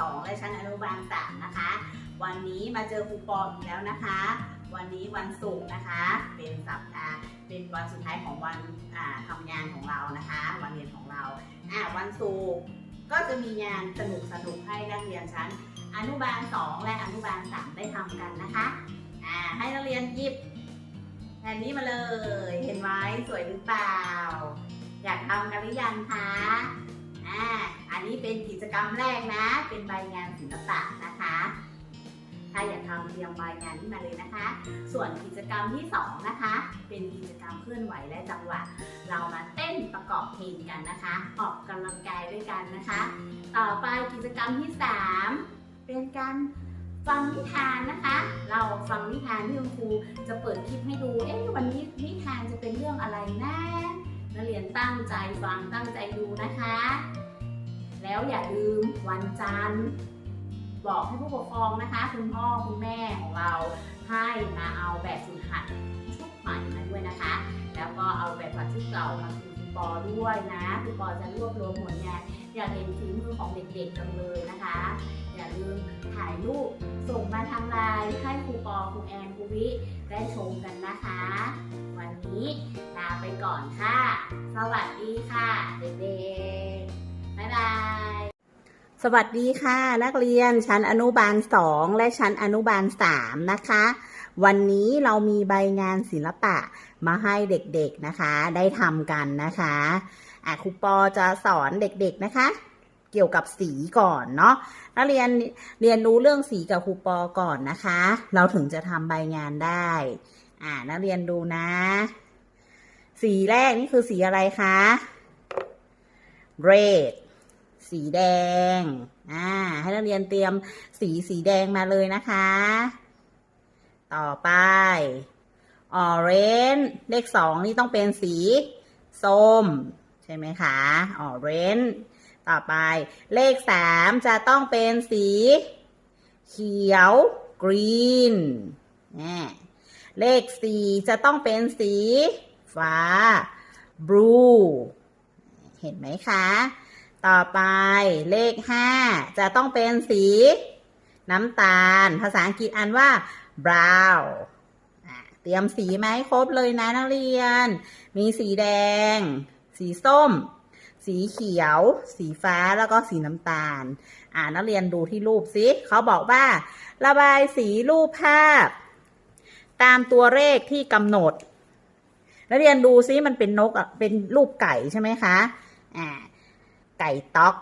2 และชั้นอนุบาล3นะคะ วันนี้มาเจอครูปออีกแล้วนะคะ วันนี้วันศุกร์นะคะ เป็นสัปดาห์เป็นวันสุดท้ายของวันอ่าทำงานของเรานะคะ วันเรียนของเราวันศุกร์ก็จะมีงานสนุกสนุกให้นักเรียนชั้นอนุบาล 2 และอนุบาล 3 ได้ทำกันนะคะให้นักเรียนหยิบแผ่นนี้มาเลย เห็นไหมสวยหรือเปล่า อยากทำกันหรือยังคะ อ่า อันนี้เป็นกิจกรรมแรกนะ เป็นใบงานศิลปะนะคะ ถ้าอยากทำเตรียมใบงานนี้มาเลยนะคะ ส่วนกิจกรรมที่สองนะคะ เป็นกิจกรรมเคลื่อนไหวและจังหวะ เรามาเต้นประกอบเพลงกันนะคะ ออกกำลังกายด้วยกันนะคะ ต่อไปกิจกรรมที่สามเป็นการฟังนิทานนะคะ เราฟังนิทานที่คุณครูจะเปิดคลิปให้ดู เอ๊ะวันนี้นิทานจะเป็นเรื่องอะไรนะนักเรียนตั้งใจฟังตั้งใจดูนะคะ อย่าลืมวันจันทร์บอกให้ผู้ปกครองนะคะ คุณพ่อคุณแม่ของเราให้มาเอาแบบฝึกหัดชุดใหม่มาด้วยนะคะ แล้วก็เอาแบบฝึกชุดเก่ามาคืนคุณปอด้วยนะคุณปอจะรวบรวมผลงานอยากเห็นฝีมือของเด็กๆจังเลยนะคะ อย่าลืมถ่ายรูปส่งมาทางไลน์ให้ครูปอครูแอนครูวิได้ชมกันนะคะ วันนี้ลาไปก่อนค่ะ สวัสดีค่ะเด็กๆ บ๊ายบายสวัสดีค่ะ นักเรียนชั้นอนุบาล2และชั้นอนุบาล3นะคะ วันนี้เรามีใบงานศิลปะมาให้เด็กๆนะคะ ได้ทำกันนะคะอะครูปอจะสอนเด็กๆนะคะ เกี่ยวกับสีก่อนเนาะนักเรียนเรียนรู้เรื่องสีกับครูปอก่อนนะคะ เราถึงจะทำใบงานได้อ่านักเรียนดูนะ สีแรกนี่คือสีอะไรคะ red สีแดง อ่า ให้นักเรียนเตรียมสีสีแดงมาเลยนะคะ ต่อไป orange เลขสองนี่ต้องเป็นสีส้ม ใช่ไหมคะ orange ต่อไป เลขสามจะต้องเป็นสี เขียว green นี่เลขสี่จะต้องเป็นสีฟ้า blue เห็นไหมคะ ต่อไปเลขห้าจะต้องเป็นสี น้ำตาล ภาษาอังกฤษอ่านว่า brown เตรียมสีมาให้ครบเลยนะนักเรียน มีสีแดง สีส้ม สีเขียว สีฟ้าแล้วก็สีน้ำตาล อ่านักเรียนดูที่รูปสิเขาบอกว่า ระบายสีรูปภาพ ตามตัวเลขที่กำหนดนักเรียนดูซิมันเป็นนกอะเป็นรูปไก่ใช่ไหมคะ อ่า ไก่ต๊อก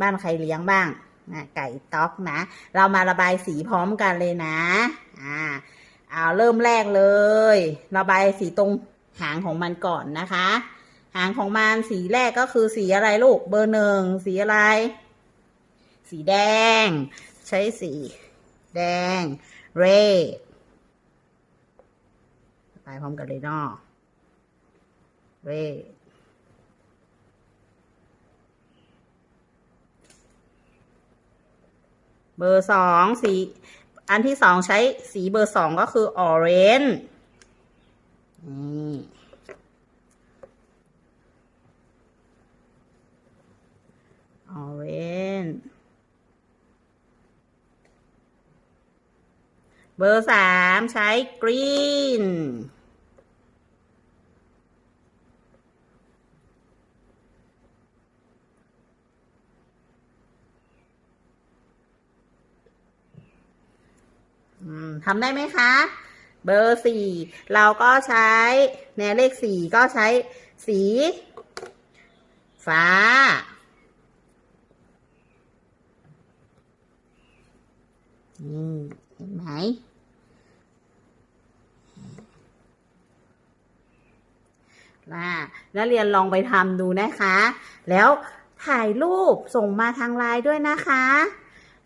บ้านใครเลี้ยงบ้างอ่าไก่ต๊อกนะ เรามาระบายสีพร้อมกันเลยนะ อ่าเอาเริ่มแรกเลย ระบายสีตรงหางของมันก่อนนะคะ หางของมันสีแรกก็คือสีอะไรลูกเบอร์หนึ่งสีอะไร สีแดง ใช้สี แดง red ไปพร้อมกันเลยเนาะ red เบอร์สองสีอันที่สองใช้สีเบอร์สองก็คือ orange นี่ orange เบอร์สามใช้ green อืม ทำได้ไหมคะ เบอร์สี่เราก็ใช้ในเลขสี่ก็ใช้สี ฟ้า นี่เห็นไหมว่าแล้วเรียนลองไปทำดูนะคะ แล้วถ่ายรูปส่งมาทางไลน์ด้วยนะคะ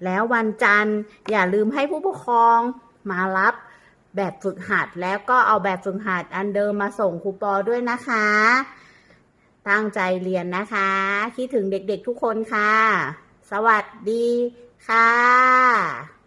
แล้ววันจันทร์อย่าลืมให้ผู้ปกครองมารับแบบฝึกหัดแล้วก็เอาแบบฝึกหัดอันเดิมมาส่งครูปอด้วยนะคะ ตั้งใจเรียนนะคะ คิดถึงเด็กๆทุกคนค่ะ สวัสดีค่ะ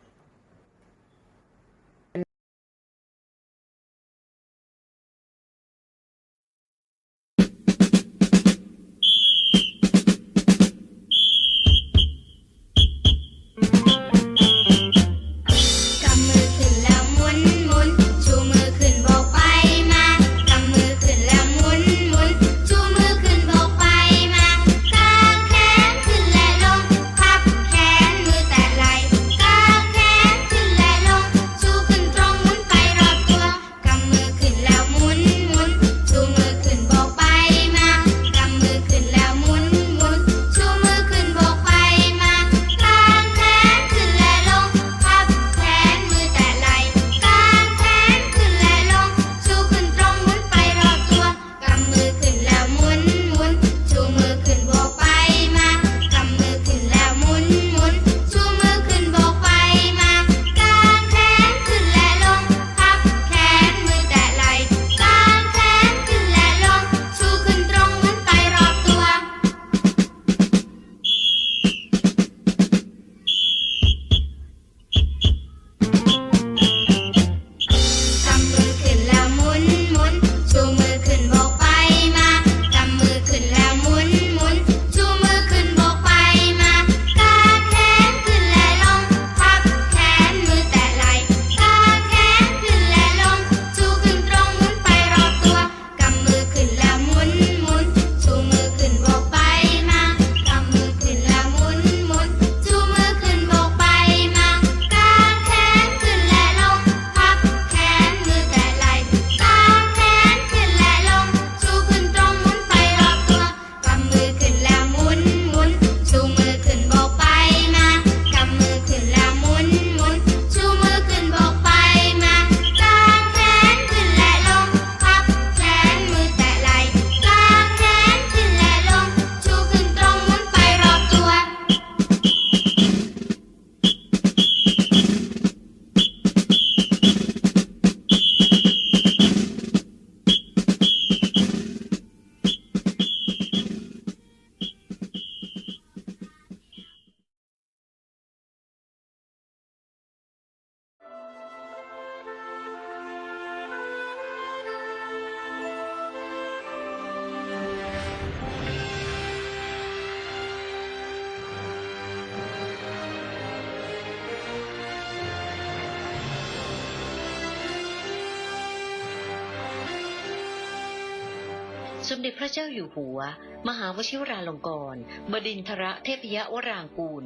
สมเด็จพระเจ้าอยู่หัว มหาวชิราลงกรณ์บดินทรเทพยวรางกูล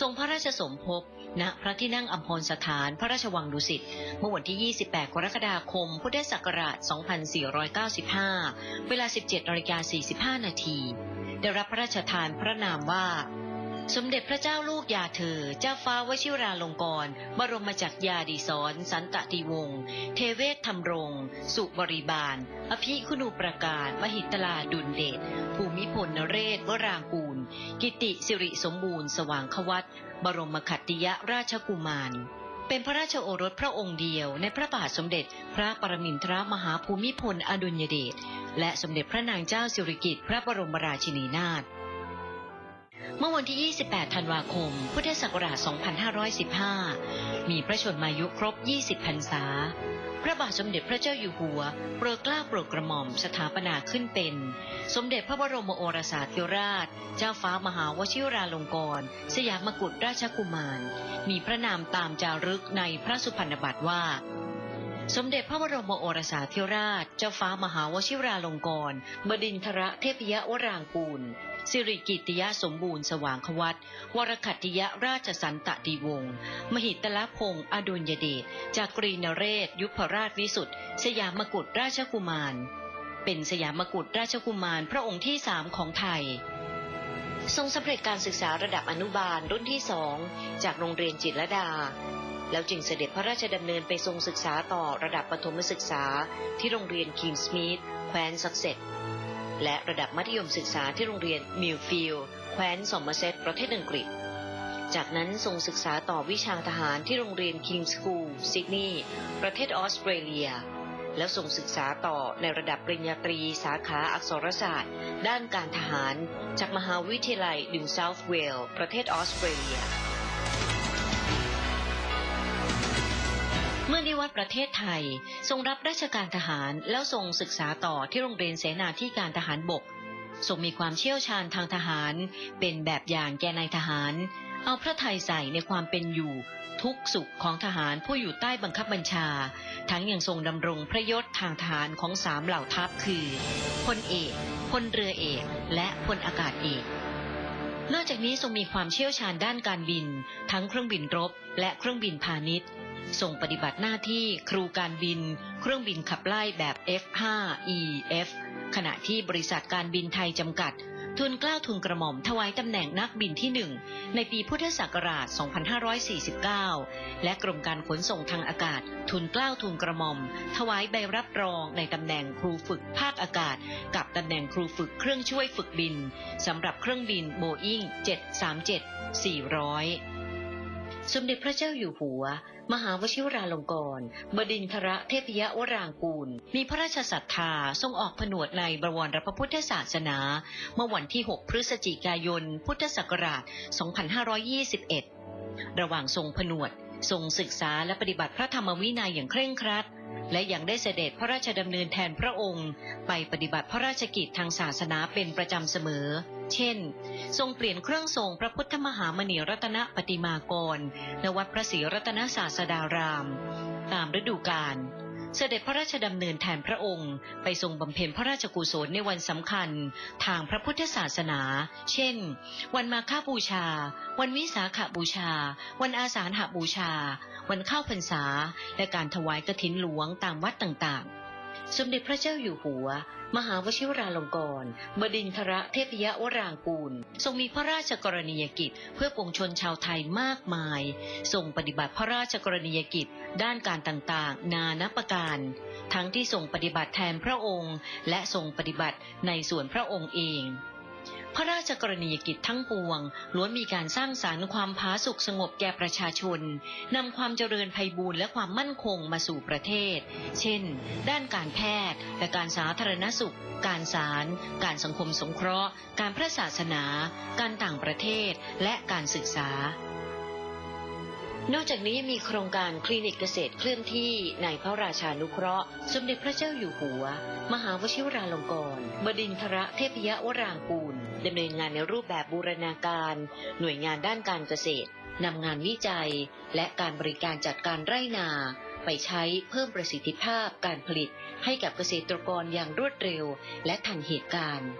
ทรงพระราชสมภพณพระที่นั่งอัมพรสถานพระราชวังดุสิตเมื่อวันที่ 28 กรกฎาคม พุทธศักราช 2495 เวลา 17นาฬิกา45 นาที ได้รับพระราชทานพระนามว่า สมเด็จพระเจ้าลูกยาเธอ เจ้าฟ้าวชิราลงกรณ์บรมจักรยาดีสอนสันตติวงศ์ เทเวศธรรมรง สุบริบาล อภิคุณูประกาศมหิตลาดุลเดช ภูมิพลนเรศวรางกูล กิติสิริสมบูรณ์ สว่างควัตบรมขัตติยราชกุมารเป็นพระราชโอรสพระองค์เดียวในพระบาทสมเด็จพระปรมินทรมหาภูมิพลอดุลยเดชและสมเด็จพระนางเจ้าสิริกิติ์พระบรมราชินีนาถ เมื่อวันที่ 28 ธันวาคม พุทธศักราช 2515 มีพระชนมายุครบ 20 พรรษา พระบาทสมเด็จพระเจ้าอยู่หัว โปรดเกล้าโปรดกระหม่อมสถาปนาขึ้นเป็น สมเด็จพระบรมโอรสาธิราช เจ้าฟ้ามหาวชิราลงกรณ์สยามกุฎราชกุมาร มีพระนามตามจารึกในพระสุพรรณบัตรว่า สมเด็จพระบรมโอรสาธิราช เจ้าฟ้ามหาวชิราลงกรณ์บดินทรเทพยวรางกูล สิริกิติยะสมบูรณ์สว่างควัตวรคัตติยราชสันตติวงศ์ มหิตลพงศ์อดุลยเดชจากกรีนเรศ ยุพราชวิสุทธิ์สยามกุฎราชกุมาร เป็นสยามกุฎราชกุมารพระองค์ที่สามของไทยทรงสำเร็จการศึกษาระดับอนุบาลรุ่นที่สองจากโรงเรียนจิตรดา แล้วจึงเสด็จพระราชดำเนินไปทรงศึกษาต่อระดับประถมศึกษาที่โรงเรียนคิงส์มีดแคว้นซักเซตและระดับมัธยมศึกษาที่โรงเรียนมิลฟิลด์แคว้นสอมเมอร์เซตประเทศอังกฤษ จากนั้นทรงศึกษาต่อวิชาทหารที่โรงเรียนคิงส์สคูลซิดนีย์ประเทศออสเตรเลีย แล้วส่งศึกษาต่อในระดับปริญญาตรีสาขาอักษรศาสตร์ ด้านการทหาร จากมหาวิทยาลัยนิวเซาท์เวลประเทศออสเตรเลีย ประเทศไทย ทรงรับราชการทหารแล้วทรงศึกษาต่อที่โรงเรียนเสนาธิการทหารบก ทรงมีความเชี่ยวชาญทางทหาร เป็นแบบอย่างแก่นายทหาร เอาพระไทยใส่ในความเป็นอยู่ ทุกสุขของทหารผู้อยู่ใต้บังคับบัญชา ทั้งยังทรงดำรงพระยศทางทหารของสามเหล่าทัพคือพลเอกพลเรือเอกและพลอากาศเอกนอกจากนี้ทรงมีความเชี่ยวชาญด้านการบิน ทั้งเครื่องบินรบ และเครื่องบินพาณิชย์ ทรงปฏิบัติหน้าที่ครูการบิน เครื่องบินขับไล่แบบ F5EF ขณะที่บริษัทการบินไทยจำกัด ทุนกล้าวทุนกระหม่อมถวายตำแหน่งนักบินที่หนึ่งในปีพุทธศักราช 2549 และกรมการขนส่งทางอากาศ ทุนกล้าวทุนกระหม่อม ถวายใบรับรองในตำแหน่งครูฝึกภาคอากาศ กับตำแหน่งครูฝึกเครื่องช่วยฝึกบินสำหรับเครื่องบินโบอิ้ง737-400 สมเด็จพระเจ้าอยู่หัว มหาวชิวราลงกรณ์บดินทรเทพยวรางกูล มีพระราชศรัทธาทรงออกผนวดในบวรพระพุทธศาสนา เมื่อวันที่ 6 พฤศจิกายน พุทธศักราช 2521 ระหว่างทรงผนวด ทรงศึกษาและปฏิบัติพระธรรมวินัยอย่างเคร่งครัด และยังได้เสด็จพระราชดำเนินแทนพระองค์ ไปปฏิบัติพระราชกิจทางศาสนาเป็นประจำเสมอ เช่น ทรงเปลี่ยนเครื่องทรงพระพุทธมหามณีรัตนปฏิมากรณวัดพระศรีรัตนศาสดาราม ตามฤดูกาลเสด็จพระราชดำเนินแทนพระองค์ ไปทรงบำเพ็ญพระราชกุศลในวันสำคัญ ทางพระพุทธศาสนา เช่น วันมาฆบูชา วันวิสาขบูชา วันอาสาฬหบูชา วันเข้าพรรษา และการถวายกฐินหลวงตามวัดต่างๆ สมเด็จพระเจ้าอยู่หัว มหาวชิวราลงกรณ์บดินทรเทพยวรางกูล ทรงมีพระราชกรณียกิจ เพื่อปวงชนชาวไทยมากมาย ทรงปฏิบัติพระราชกรณียกิจ ด้านการต่างๆ นานับประการ ทั้งที่ทรงปฏิบัติแทนพระองค์ และทรงปฏิบัติในส่วนพระองค์เอง พระราชกรณียกิจทั้งปวง ล้วนมีการสร้างสารรค์ความผาสุกสงบแก่ประชาชนนำความเจริญไพบูรณ์และความมั่นคงมาสู่ประเทศ เช่น ด้านการแพทย์ และการสาธารณสุข การศาลการสังคมสงเคราะห์ การพระศาสนา การต่างประเทศ และการศึกษา นอกจากนี้ยังมีโครงการคลินิกเกษตรเคลื่อนที่ในพระราชานุเคราะห์ สมเด็จพระเจ้าอยู่หัว มหาวชิวราลงกรณ์บดินทรเทพยวรางกูลดำเนินงานในรูปแบบบูรณาการ หน่วยงานด้านการเกษตรนำงานวิจัย และการบริการจัดการไร่นา ไปใช้เพิ่มประสิทธิภาพการผลิตให้กับเกษตรกรอย่างรวดเร็ว และทันเหตุการณ์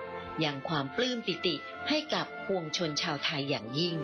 อย่างความปลื้มปิติให้กับปวงชนชาวไทยอย่างยิ่ง